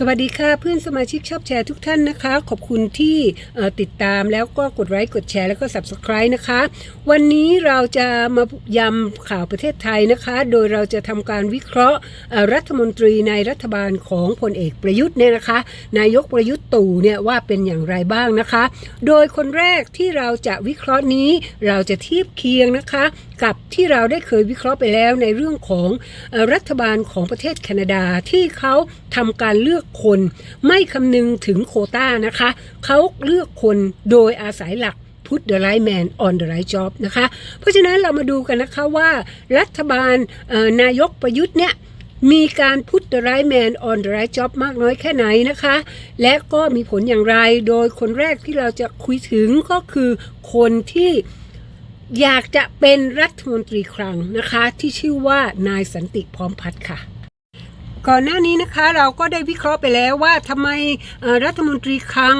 สวัสดีค่ะเพื่อนสมาชิกชอบแชร์ทุกท่านนะคะ ขอบคุณที่ติดตามแล้วก็กดไลค์กดแชร์แล้วก็ Subscribe นะคะ วันนี้เราจะมายำข่าวประเทศไทยนะคะ โดยเราจะทำการวิเคราะห์รัฐมนตรีในรัฐบาลของพลเอกประยุทธ์เนี่ยนะคะ นายกประยุทธ์ตู่เนี่ยว่าเป็นอย่างไรบ้างนะคะ โดยคนแรกที่เราจะวิเคราะห์นี้เราจะเทียบเคียงนะคะ กับที่เราได้เคยวิเคราะห์ไปแล้วในเรื่องของรัฐบาลของประเทศแคนาดาที่เขาทำการเลือกคนไม่คำนึงถึงโคต้านะคะเขาเลือกคนโดยอาศัยหลัก put the right man on the right job นะคะ เพราะฉะนั้นเรามาดูกันนะคะว่ารัฐบาลนายกประยุทธ์เนี่ยมีการ put the right man on the right job มากน้อยแค่ไหนนะคะ และก็มีผลอย่างไรโดยคนแรกที่เราจะคุยถึงก็คือคนที่ อยากจะเป็นรัฐมนตรีคลังนะคะ ที่ชื่อว่านายสันติพร้อมพัฒน์ค่ะก่อนหน้านี้นะคะเราก็ได้วิเคราะห์ไปแล้วว่าทำไมรัฐมนตรีคลัง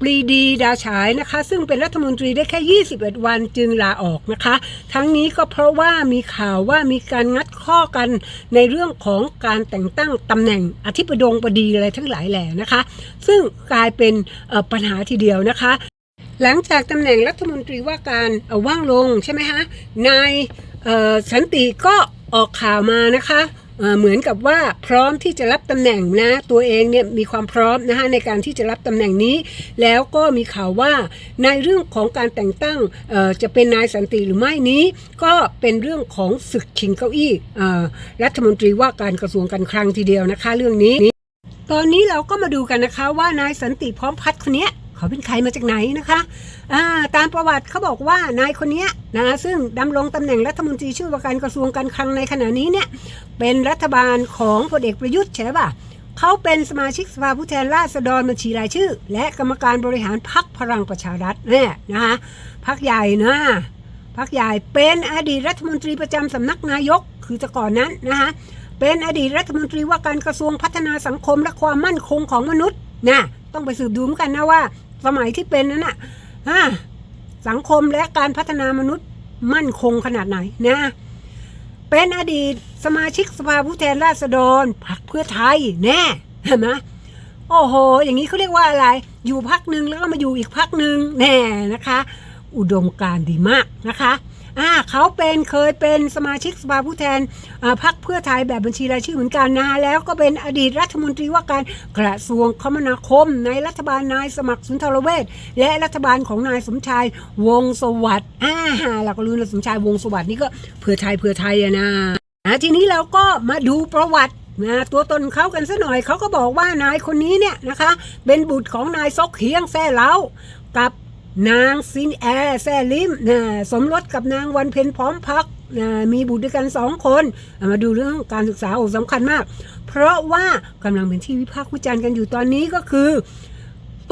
ปรีดีดาฉายนะคะ ซึ่งเป็นรัฐมนตรีได้แค่ 21 วันจึงลาออกนะคะ ทั้งนี้ก็เพราะว่ามีข่าวว่ามีการงัดข้อกันในเรื่องของการแต่งตั้งตำแหน่งอธิบดงบดีอะไรทั้งหลายแหล่นะคะ ซึ่งกลายเป็นปัญหาทีเดียวนะคะ หลังจากตำแหน่งรัฐมนตรีว่าการว่างลงใช่ไหมคะนายสันติก็ออกข่าวมานะคะเหมือนกับว่าพร้อมที่จะรับตำแหน่งนะตัวเองเนี่ยมีความพร้อมนะคะในการที่จะรับตำแหน่งนี้ แล้วก็มีข่าวว่าในเรื่องของการแต่งตั้งจะเป็นนายสันติหรือไม่นี้ ก็เป็นเรื่องของศึกชิงเก้าอี้รัฐมนตรีว่าการกระทรวงการคลังทีเดียวนะคะ เรื่องนี้ ตอนนี้เราก็มาดูกันนะคะว่านายสันติพร้อมพัฒน์คนนี้ เขาเป็นใครมาจากไหนนะคะาตามประวัติเขาบอกว่านายคนนี้นะซึ่งดำรงตำแหน่งรัฐมนตรีช่วยว่าการกระทรวงการคลังในขณะนี้เนี่ยเป็นรัฐบาลของพลเอกประยุทธ์ใช่ป่ะเขาเป็นสมาชิกสภาผู้แทนราษฎรบัญชีรายชื่อ และกรรมการบริหารพรรคพลังประชารัฐเนี่ยนะคะพรรคใหญ่นะพรรคใหญ่เป็นอดีตรัฐมนตรีประจำสำนักนายกคือแต่ก่อนนั้นนะคะเป็นอดีตรัฐมนตรีว่าการกระทรวงพัฒนาสังคมและความมั่นคงของมนุษย์นะต้องไปสืบดูเหมือนกันนะว่า สมัยที่เป็นนั้นน่ะอ่าสังคมและการพัฒนามนุษย์มั่นคงขนาดไหนนะ เป็นอดีตสมาชิกสภาผู้แทนราษฎรพรรคเพื่อไทยแน่เห็นไหมโอ้โห อย่างนี้เขาเรียกว่าอะไร อยู่พักหนึ่งแล้วก็มาอยู่อีกพักหนึ่งแน่นะคะ อุดมการณ์ดีมากนะคะ อ่าเขาเป็นเคยเป็นสมาชิกสภาผู้แทนพรรคเพื่อไทยแบบบัญชีรายชื่อเหมือนกันนะแล้วก็เป็นอดีตรัฐมนตรีว่าการกระทรวงคมนาคม ในรัฐบาลนายสมัครสุนทรเวชและรัฐบาลของนายสมชายวงสวัสดิ์อ่าเราก็รู้นะสมชายวงสวัสดิ์นี่ก็เพื่อไทยเพื่อไทยอะนะอ่าทีนี้เราก็มาดูประวัตินะตัวตนเขากันซะหน่อยเขาก็บอกว่านายคนนี้เนี่ยนะคะ เป็นบุตรของนายซกเฮียงแซ่เล้ากับ นางซินแอร์แซ่ลิมนะสมรสกับนางวันเพ็ญพร้อมพักนะมีบุตรด้วยกันสองคน มาดูเรื่องการศึกษาโอ้สำคัญมาก เพราะว่ากำลังเป็นที่วิพากษ์วิจารณ์กันอยู่ตอนนี้ก็คือ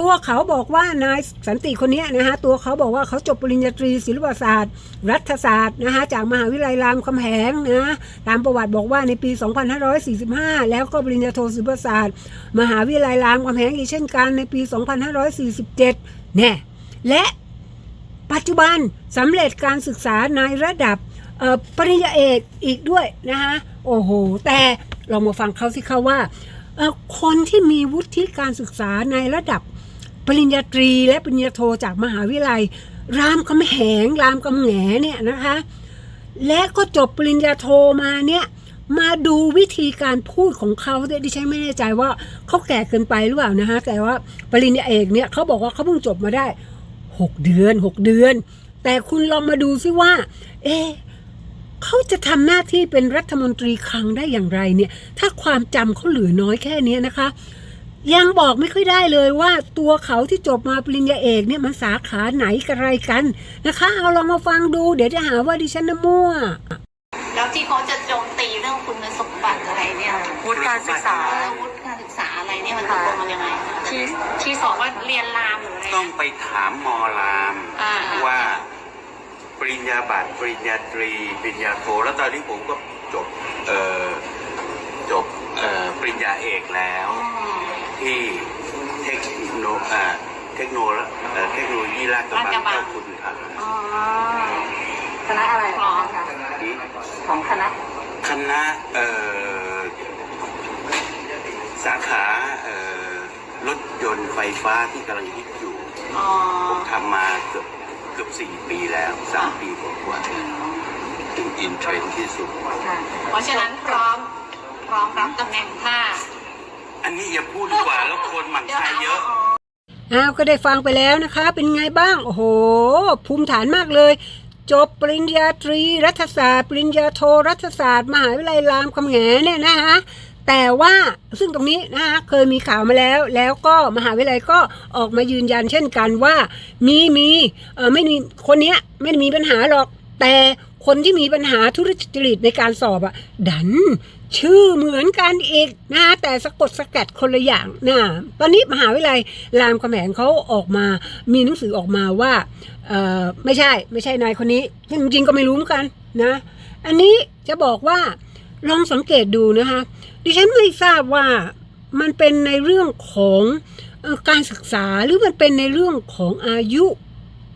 ตัวเขาบอกว่านายสันติคนนี้นะฮะตัวเขาบอกว่าเขาจบปริญญาตรีศิลปศาสตร์ รัฐศาสตร์นะฮะจากมหาวิทยาลัยรามคำแหงนะตามประวัติบอกว่าในปี 2545 แล้วก็ปริญญาโทศิลปศาสตร์ มหาวิทยาลัยรามคำแหงอีกเช่นกันในปี 2547แน่ และปัจจุบันสำเร็จการศึกษาในระดับปริญญาเอกอีกด้วยนะคะโอ้โห แต่เรามาฟังเขาสิคะว่า คนที่มีวุฒิการศึกษาในระดับปริญญาตรีและปริญญาโทจากมหาวิทยาลัย รามคำแหงรามคำแหงเนี่ยนะคะ และก็จบปริญญาโทมาเนี่ยมาดูวิธีการพูดของเขาเนี่ยดิฉันไม่แน่ใจว่าเขาแก่เกินไปหรือเปล่านะคะแต่ว่าปริญญาเอกเนี่ยเขาบอกว่าเขาเพิ่งจบมาได้ หกเดือนหกเดือน แต่คุณลองมาดูซิว่า เอ๊เขาจะทำหน้าที่เป็นรัฐมนตรีคลังได้อย่างไรเนี่ย ถ้าความจำเขาเหลือน้อยแค่นี้นะคะ ยังบอกไม่ค่อยได้เลยว่าตัวเขาที่จบมาปริญญาเอกเนี่ยมันสาขาไหนกันไรกันนะคะ เอาลองมาฟังดู เดี๋ยวจะหาว่าดิฉันน่ะมั่ว แล้วที่เขาจะโจมตีเรื่องคุณสม บัติอะไรเนี่ยวุฒิการศึกษาเออวุฒิการศึกษาอะไรเนี่ยมันตกลงมันยังไงคะที่ที่ที่บอกว่าเรียนรามหรืออะไรต้องไปถามมอรามอ่าว่า ปริญญาบัตร ปริญญาตรี ปริญญาโทแล้วตอนนี้ผมก็จบเอ่อจบเอ่อปริญญาเอกแล้วอืมที่เทคโนเอ่อเทคโนโลเอ่อเทคโนโลยีราชกระบังลาดกระบังเจ้าคุณครับอ๋อคณะอะไรของคะนี่ของคณะ คณะเอ่อสาขาเอ่อรถยนต์ไฟฟ้าที่กำลังฮิตอยู่อ๋อผมทำมาเกือบเกือบสี่ปีแล้วสามปีกว่าๆถึงอินเทรนด์ที่สุดค่ะเพราะฉะนั้นพร้อมพร้อมรับตำแหน่งถ้า อันนี้อย่าพูดดีกว่าแล้วคนหมั่นเดี๋ยวไส้หาเยว่าอะอ๋ออ้าวก็ได้ฟังไปแล้วนะคะ เป็นไงบ้าง โอ้โห ภูมิฐานมากเลย จบปริญญาตรีรัฐศาสตร์ ปริญญาโทรัฐศาสตร์ มหาวิทยาลัยรามคำแหงเนี่ยนะคะแต่ว่าซึ่งตรงนี้นะคะเคยมีข่าวมาแล้ว แล้วก็มหาวิทยาลัยก็ออกมายืนยันเช่นกันว่า มีมีเออไม่มีคนเนี้ยไม่ได้มีปัญหาหรอกแต่คนที่มีปัญหาธุรจริตในการสอบอะดัน ชื่อเหมือนกันอีกนะแต่สะกดสกัดคนละอย่างนะตอนนี้มหาวิทยาลัยรามคำแหงเขาออกมามีหนังสือออกมาว่าไม่ใช่ไม่ใช่นายคนนี้ซึ่งจริงๆก็ไม่รู้เหมือนกันนะ อันนี้จะบอกว่าลองสังเกตดูนะคะดิฉันไม่ทราบว่ามันเป็นในเรื่องของการศึกษาหรือมันเป็นในเรื่องของอายุ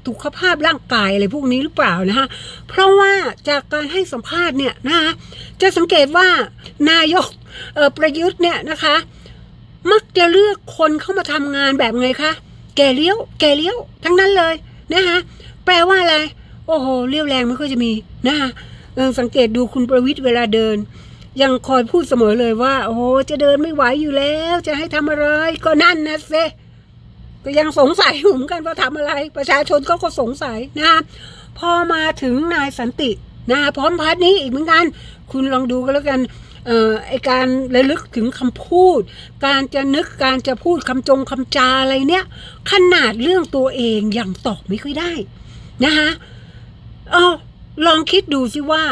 สุขภาพร่างกายอะไรพวกนี้หรือเปล่านะคะเพราะว่าจากการให้สัมภาษณ์เนี่ยนะคะจะสังเกตว่านายกประยุทธ์เนี่ยนะคะ มักจะเลือกคนเข้ามาทำงานแบบไงคะแก่เลี้ยว แก่เลี้ยวทั้งนั้นเลยนะคะแปลว่าอะไร โอ้โหเลี้ยวแรงไม่ค่อยจะมีนะคะสังเกตดูคุณประวิทย์เวลาเดิน ยังคอยพูดเสมอเลยว่า โอ้โหจะเดินไม่ไหวอยู่แล้ว จะให้ทำอะไรก็นั่นนะเซ ก็ยังสงสัยอยู่เหมือนกันว่าทำอะไร ประชาชนก็ก็สงสัยนะคะพอมาถึงนายสันตินะคะพร้อมพัฒน์นี้อีกเหมือนกัน คุณลองดูก็แล้วกันเอ่อไอการระลึกถึงคำพูด การจะนึกการจะพูดคำจงคำจาอะไรเนี่ย ขนาดเรื่องตัวเองยังตอบไม่ค่อยได้นะคะเออลองคิดดูสิว่า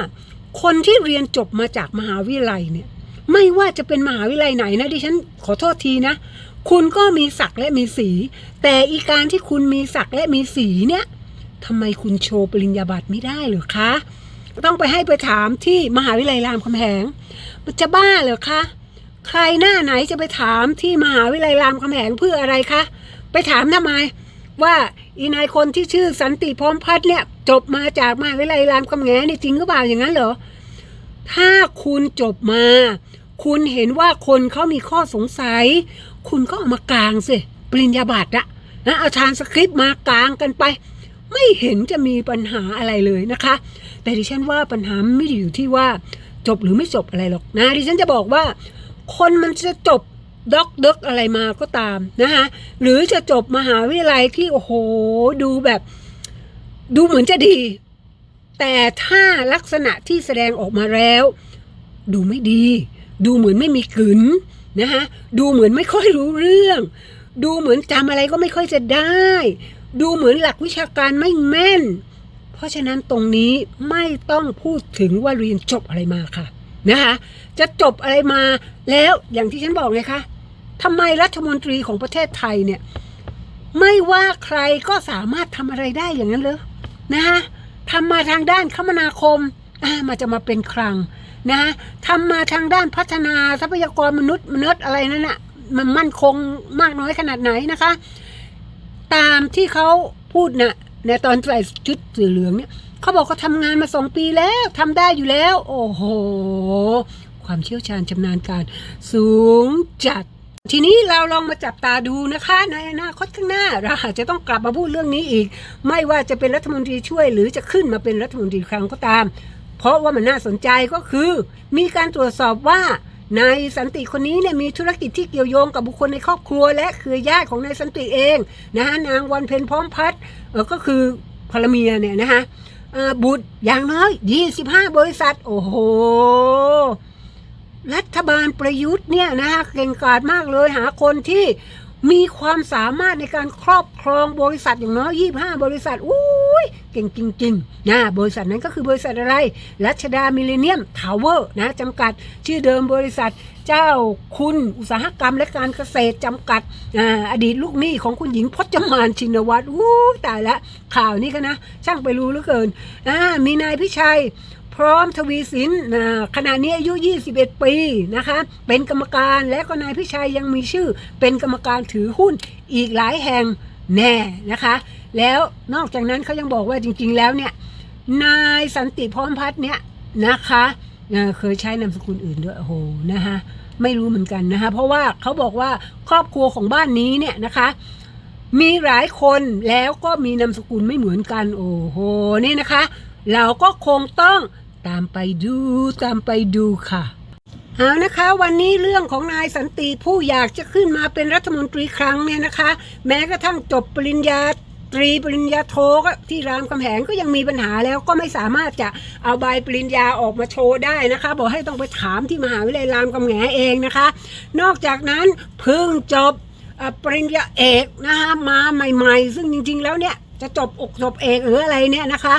คนที่เรียนจบมาจากมหาวิทยาลัยเนี่ย ไม่ว่าจะเป็นมหาวิทยาลัยไหนนะดิฉันขอโทษทีนะ คุณก็มีศักและมีสี แต่อีการที่คุณมีศักและมีสีเนี่ยทำไมคุณโชว์ปริญญาบัตรไม่ได้หรือคะ ต้องไปให้ไปถามที่มหาวิทยาลัยรามคำแหง มันจะบ้าเหรอคะ ใครหน้าไหนจะไปถามที่มหาวิทยาลัยรามคำแหงเพื่ออะไรคะ ไปถามทำไมว่าอีนายคนที่ชื่อสันติพร้อมพัฒน์เนี่ย จบมาจากมหาวิทยาลัยรามคำแหงนี่จริงหรือเปล่าอย่างนั้นเหรอ ถ้าคุณจบมา คุณเห็นว่าคนเขามีข้อสงสัย คุณก็เอามากลางสิ ปริญญาบัตรอะนะเอาทานสคริปต์มากลางกันไป ไม่เห็นจะมีปัญหาอะไรเลยนะคะ แต่ดิฉันว่าปัญหาไม่ได้อยู่ที่ว่าจบหรือไม่จบอะไรหรอกนะ ดิฉันจะบอกว่า คนมันจะจบด็อกเด็กอะไรมาก็ตามนะคะหรือจะจบมหาวิทยาลัยที่โอ้โหดูแบบ ดูเหมือนจะดี แต่ถ้าลักษณะที่แสดงออกมาแล้ว ดูไม่ดี ดูเหมือนไม่มีกลืน นะคะดูเหมือนไม่ค่อยรู้เรื่อง ดูเหมือนจำอะไรก็ไม่ค่อยจะได้ ดูเหมือนหลักวิชาการไม่แม่น เพราะฉะนั้นตรงนี้ไม่ต้องพูดถึงว่าเรียนจบอะไรมาค่ะนะคะจะจบอะไรมาแล้วอย่างที่ฉันบอกไงคะทำไมรัฐมนตรีของประเทศไทยเนี่ยไม่ว่าใครก็สามารถทำอะไรได้อย่างนั้นเลยนะคะทำมาทางด้านคมนาคมอ่ามันจะมาเป็นคลัง นะทำมาทางด้านพัฒนาทรัพยากรมนุษย์มนุษย์อะไรนั่นน่ะมันมั่นคงมากน้อยขนาดไหนนะคะ ตามที่เขาพูดนะในตอนใส่ชุดสีเหลืองเนี่ยเขาบอกเขาทำงานมาสองปีแล้วทำได้อยู่แล้ว โอ้โห ความเชี่ยวชาญชำนาญการ สูงจัด ทีนี้เราลองมาจับตาดูนะคะ ในอนาคตข้างหน้า เราอาจจะต้องกลับมาพูดเรื่องนี้อีก ไม่ว่าจะเป็นรัฐมนตรีช่วยหรือจะขึ้นมาเป็นรัฐมนตรีครั้งก็ตาม เพราะว่ามันน่าสนใจก็คือ มีการตรวจสอบว่านายสันติคนนี้เนี่ยมีธุรกิจที่เกี่ยวโยงกับบุคคลในครอบครัว และเครือญาติของนายสันติเองนะฮะนางวันเพ็ญพร้อมพัฒน์เออก็คือภรรเมียเนี่ยนะคะบุตรอย่างน้อย 25 บริษัท โอ้โห รัฐบาลประยุทธ์เนี่ยนะคะเก่งกาจมากเลยหาคนที่มีความสามารถในการครอบครองบริษัทอย่างน้อย 25 บริษัทอุ้ ยเก่งจริงๆนะบริษัทนั้นก็คือบริษัทอะไร รัชดามิเลเนียมทาวเวอร์นะจำกัดชื่อเดิมบริษัทเจ้าคุณอุตสาหกรรมและการเกษตรจำกัดอาอดีตลูกหนี้ของคุณหญิงพจมานชินวัตรอู้ตายละข่าวนี้กันนะ ช่างไปรู้เหลือเกินอ่ามีนายพิชัยพร้อมทวีสินนะขณะนี้อายุ 21 ปีนะคะ เป็นกรรมการและก็นายพิชัยยังมีชื่อ เป็นกรรมการถือหุ้นอีกหลายแห่งแน่นะคะ แล้วนอกจากนั้นเขายังบอกว่าจริง ๆ แล้วเนี่ย นายสันติพร้อมพัฒน์เนี่ยนะคะเเคยใช้นามสกุลอื่นด้วยโอ้โหนะคะไม่รู้เหมือนกันนะคะเพราะว่าเขาบอกว่าครอบครัวของบ้านนี้เนี่ยนะคะ มีหลายคนแล้วก็มีนามสกุลไม่เหมือนกัน โอ้โหนี่นะคะ เราก็คงต้องตามไปดูตามไปดูค่ะเอานะคะวันนี้เรื่องของนายสันติผู้อยากจะขึ้นมาเป็นรัฐมนตรีครั้งเนี่ยนะคะ แม้กระทั่งจบปริญญา ตรีปริญญาโทก็ที่รามคำแหงก็ยังมีปัญหาแล้วก็ไม่สามารถจะเอาใบปริญญาออกมาโชว์ได้นะคะ บอกให้ต้องไปถามที่มหาวิทยาลัยรามคำแหงเองนะคะ นอกจากนั้นเพิ่งจบปริญญาเอกนะคะมาใหม่ ๆ ซึ่งจริง ๆ แล้วเนี่ยจะจบอกจบเอกหรืออะไรเนี่ยนะคะ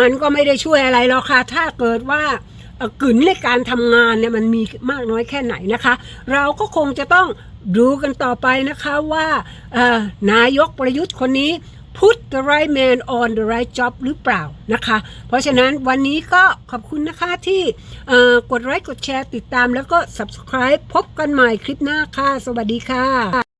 มันก็ไม่ได้ช่วยอะไรหรอกค่ะถ้าเกิดว่ากึ่นในการทำงานเนี่ยมันมีมากน้อยแค่ไหนนะคะ เราก็คงจะต้องดูกันต่อไปนะคะว่านายกประยุทธ์คนนี้ put the right man on the right job หรือเปล่านะคะ เพราะฉะนั้นวันนี้ก็ขอบคุณนะคะที่กดไลค์กดแชร์ติดตามแล้วก็ subscribe พบกันใหม่คลิปหน้าค่ะ สวัสดีค่ะ